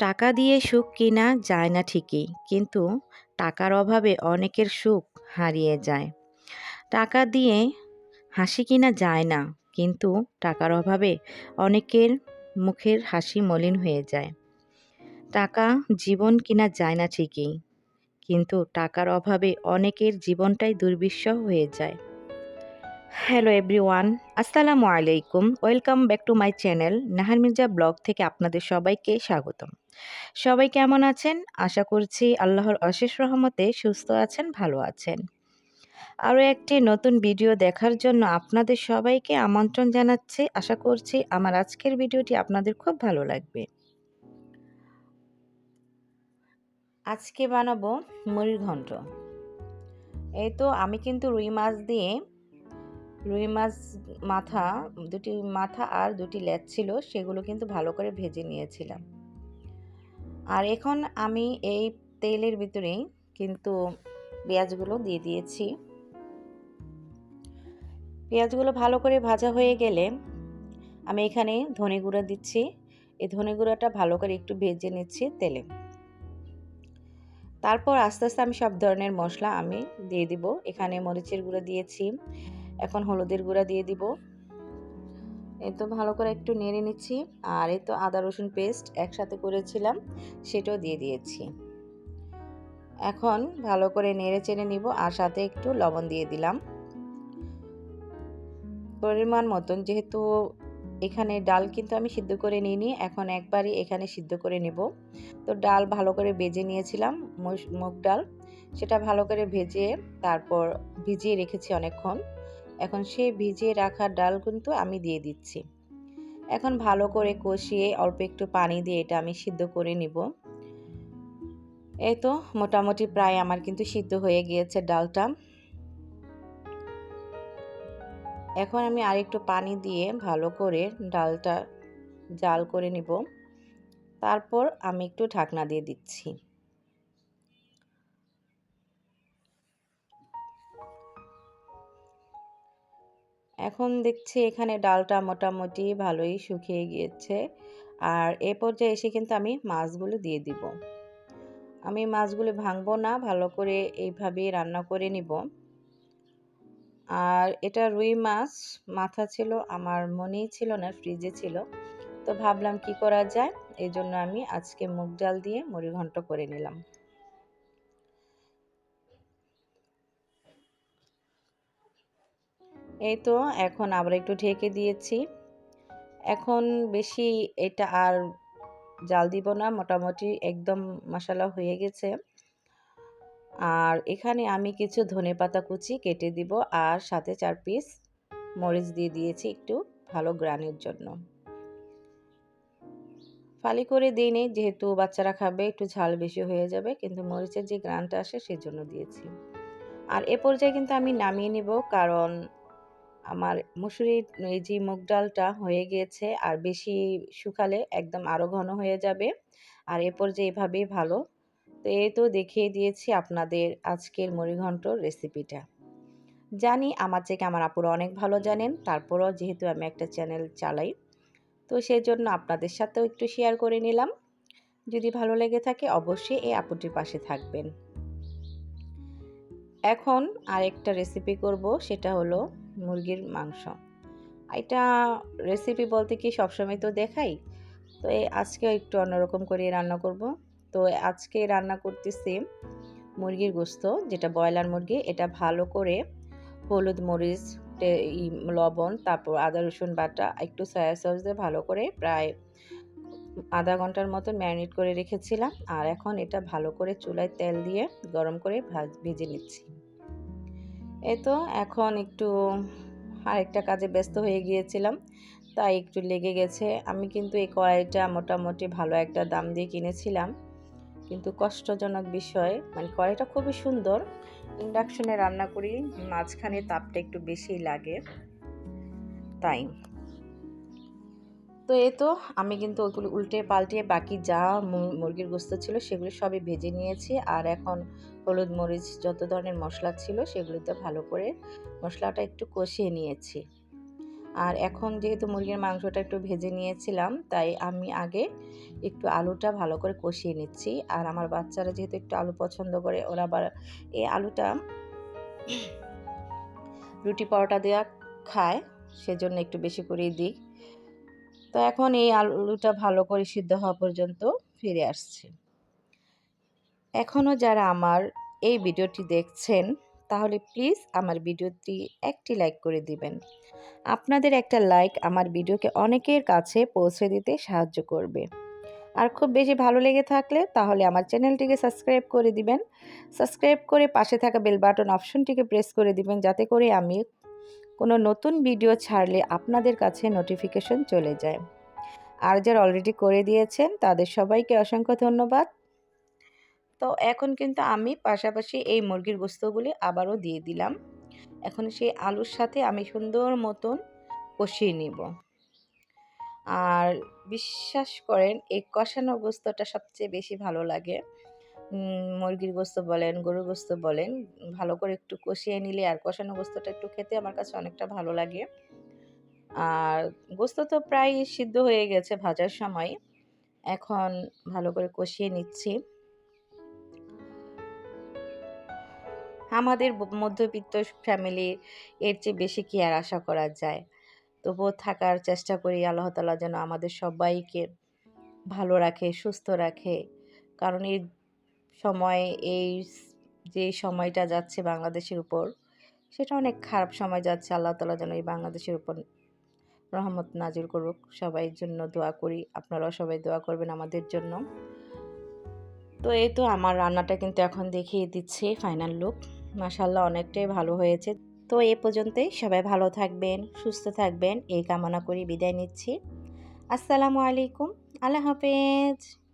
টাকা দিয়ে সুখ কিনা যায় না ঠিকই, কিন্তু টাকার অভাবে অনেকের সুখ হারিয়ে যায়। টাকা দিয়ে হাসি কিনা যায় না, কিন্তু টাকার অভাবে অনেকের মুখের হাসি মলিন হয়ে যায়। টাকা জীবন কিনা যায় না ঠিকই, কিন্তু টাকার অভাবে অনেকের জীবনটাই দুর্বিষহ হয়ে যায়। হ্যালো এভরিওয়ান আসসালামু আলাইকুম welcome back to my channel Nahar Mirza blog থেকে আপনাদের সবাইকে স্বাগতম। সবাই কেমন আছেন? আশা করছি আল্লাহর অশেষ রহমতে সুস্থ আছেন, ভালো আছেন। আরও একটি নতুন ভিডিও দেখার জন্য আপনাদের সবাইকে আমন্ত্রণ জানাচ্ছি। আশা করছি আমার আজকের ভিডিওটি আপনাদের খুব ভালো লাগবে। আজকে বানাবো মুড়ির ঘন্ট। এই তো আমি কিন্তু রুই মাছ দিয়ে রুই মাছ মাথা, দুটি মাথা আর দুটি লেজ ছিল, সেগুলো কিন্তু ভালো করে ভেজে নিয়েছিলাম। আর এখন আমি এই তেলের ভিতরেই কিন্তু পেঁয়াজগুলো দিয়ে দিয়েছি। পেঁয়াজগুলো ভালো করে ভাজা হয়ে গেলে আমি এখানে ধনে গুঁড়া দিচ্ছি। এই ধনে গুঁড়াটা ভালো করে একটু ভেজে নিচ্ছি তেলে। তারপর আস্তে আস্তে আমি সব ধরনের মশলা আমি দিয়ে দিব। এখানে মরিচের গুঁড়ো দিয়েছি এখন হলুদের গুঁড়া দিয়ে দিব। এই তো ভালো করে একটু নেড়ে নিচ্ছি। আর এই তো আদা, রসুন পেস্ট একসাথে করেছিলাম, সেটাও দিয়ে দিয়েছি। এখন ভালো করে নেড়ে চেড়ে নিব আর সাথে একটু লবণ দিয়ে দিলাম। পরিমাণ মতন, যেহেতু এখানে ডাল কিন্তু আমি সিদ্ধ করে নিইনি, এখন একবারই এখানে সিদ্ধ করে নেব। তো ডাল ভালো করে ভেজে নিয়েছিলাম মুগ ডাল। সেটা ভালো করে ভেজে তারপর ভিজিয়ে রেখেছি অনেকক্ষণ। এখন সেই ভিজিয়ে রাখা ডাল কিন্তু আমি দিয়ে দিচ্ছি। এখন ভালো করে কষিয়ে অল্প একটু পানি দিয়ে এটা আমি সিদ্ধ করে নিব। এই তো মোটামুটি প্রায় আমার কিন্তু সিদ্ধ হয়ে গিয়েছে ডালটা। এখন আমি আরেকটু পানি দিয়ে ভালো করে ডালটা জাল করে নিব। তারপর আমি একটু ঢাকনা দিয়ে দিচ্ছি। এখন দেখছি এখানে ডালটা মোটামুটি ভালোই শুকিয়ে গিয়েছে। আর এ পর্যায়ে এসে কিন্তু আমি মাছগুলো দিয়ে দিব। আমি মাছগুলো ভাঙবো না, ভালো করে এইভাবে রান্না করে নিব। আর এটা রুই মাছ, মাথা ছিল, আমার মনেই ছিল না, ফ্রিজে ছিল। তো ভাবলাম কি করা যায়? এই জন্য আমি আজকে মুগ ডাল দিয়ে মুড়ি ঘন্ট করে নিলাম। এই তো, এখন আবার একটু ঢেকে দিয়েছি। এখন বেশি এটা আর জাল দিব না, মোটামুটি একদম মশলা হয়ে গেছে। আর এখানে আমি কিছু ধনে পাতা কুচি কেটে দিব আর সাথে চার পিস মরিচ দিয়ে দিয়েছি একটু ভালো গ্রানের জন্য। ফালি করে দিই নেই যেহেতু বাচ্চারা খাবে, একটু ঝাল বেশি হয়ে যাবে, কিন্তু মরিচের যে গ্রানটা আসে সেই জন্য দিয়েছি। আর এ পর্যায়ে কিন্তু আমি নামিয়ে নিব, কারণ আমার মুসুরির এই যে মুগ ডালটা হয়ে গিয়েছে আর বেশি শুকালে একদম আরও ঘন হয়ে যাবে। আর এ পর্যায়ে এভাবেই ভালো। তো এই তো দেখিয়ে দিয়েছি আপনাদের আজকের মুড়িঘণ্টর রেসিপিটা জানি আমার থেকে আমার আপুরা অনেক ভালো জানেন, তারপরও যেহেতু আমি একটা চ্যানেল চালাই, তো সেই জন্য আপনাদের সাথেও একটু শেয়ার করে নিলাম। যদি ভালো লেগে থাকে অবশ্যই এই আপুটির পাশে থাকবেন। এখন আরেকটা রেসিপি করব, সেটা হলো মুরগির মাংস। এটা রেসিপি বলতে কি সবসময় তো দেখাই। তো আজকেও একটু অন্যরকম করে রান্না করব। তো আজকে রান্না করতেছি মুরগির গোস্ত, যেটা ব্রয়লার মুরগি। এটা ভালো করে হলুদ মরিচ লবণ, তারপর আদা, রসুন বাটা, একটু সয়া সস দিয়ে ভালো করে প্রায় আধা ঘণ্টার মতো ম্যারিনেট করে রেখেছিলাম। আর এখন এটা ভালো করে চুলায় তেল দিয়ে গরম করে ভাজ, ভেজে নিচ্ছি। এই তো, এখন একটু আরেকটা কাজে ব্যস্ত হয়ে গিয়েছিলাম, তাই একটু লেগে গেছে। আমি কিন্তু এই কড়াইটা মোটামুটি ভালো একটা দাম দিয়ে কিনেছিলাম। কিন্তু কষ্টজনক বিষয় মানে কড়াইটা খুবই সুন্দর। ইন্ডাকশনে রান্না করি, মাঝখানে তাপটা একটু বেশি লাগে। তাই। তো এ তো আমি কিন্তু ওগুলো উল্টে পাল্টে বাকি যা মুরগির গোস্ত ছিল সেগুলো সবই ভেজে নিয়েছি। আর এখন হলুদ মরিচ যত ধরনের মশলা ছিল সেগুলিতে ভালো করে মশলাটা একটু কষিয়ে নিয়েছি। আর এখন যেহেতু মুরগির মাংসটা একটু ভেজে নিয়েছিলাম, তাই আমি আগে একটু আলুটা ভালো করে কষিয়ে নিচ্ছি। আর আমার বাচ্চারা যেহেতু একটু আলু পছন্দ করে, ওরা আবার এই আলুটা রুটি পরোটা দেওয়া খায়, সেজন্য একটু বেশি করেই দিই। তো এখন এই আলুটা ভালো করে সিদ্ধ হওয়া পর্যন্ত ফিরে আসছি। এখনও যারা আমার এই ভিডিওটি দেখছেন, তাহলে প্লিজ আমার ভিডিওটি একটি লাইক করে দিবেন। আপনাদের একটা লাইক আমার ভিডিওকে অনেকের কাছে পৌঁছে দিতে সাহায্য করবে। আর খুব বেশি ভালো লেগে থাকলে তাহলে আমার চ্যানেলটিকে সাবস্ক্রাইব করে দিবেন। সাবস্ক্রাইব করে পাশে থাকা বেল বাটন অপশনটিকে প্রেস করে দিবেন, যাতে করে আমি কোনো নতুন ভিডিও ছাড়লে আপনাদের কাছে নোটিফিকেশন চলে যায়। আর যারা অলরেডি করে দিয়েছেন, তাদের সবাইকে অসংখ্য ধন্যবাদ। তো এখন কিন্তু আমি পাশাপাশি এই মুরগির গোস্তগুলি আবারও দিয়ে দিলাম। এখন সেই আলুর সাথে আমি সুন্দর মতন কষিয়ে নিব। আর বিশ্বাস করেন, এই কষানো গোস্তটা সবচেয়ে বেশি ভালো লাগে। মুরগির গোস্ত বলেন, গরুর গোস্ত বলেন, ভালো করে একটু কষিয়ে নিলে আর কষানো গোস্তটা একটু খেতে আমার কাছে অনেকটা ভালো লাগে। আর গোস্ত তো প্রায় সিদ্ধ হয়ে গেছে ভাজার সময়। এখন ভালো করে কষিয়ে নিচ্ছি। আমাদের মধ্যবিত্ত ফ্যামিলির এর চেয়ে বেশি কি আর আশা করা যায়? তবুও থাকার চেষ্টা করি, আল্লাহ তালা যেন আমাদের সবাইকে ভালো রাখে, সুস্থ রাখে। কারণ এই সময় এই যে সময়টা যাচ্ছে বাংলাদেশের উপর, সেটা অনেক খারাপ সময় যাচ্ছে। আল্লাহ তালা যেন এই বাংলাদেশের উপর রহমত নাজির করুক। সবাই জন্য দোয়া করি। আপনারাও সবাই দোয়া করবেন আমাদের জন্য। তো এই তো আমার রান্নাটা কিন্তু এখন দেখিয়ে দিচ্ছি ফাইনাল লুক মাসাল্লাহ অনেকটাই ভালো হয়েছে। তো এ পর্যন্তই। সবাই ভালো থাকবেন, সুস্থ থাকবেন। এই কামনা করি বিদায় নিচ্ছি। আসসালামু আলাইকুম। আল্লাহ হাফেজ।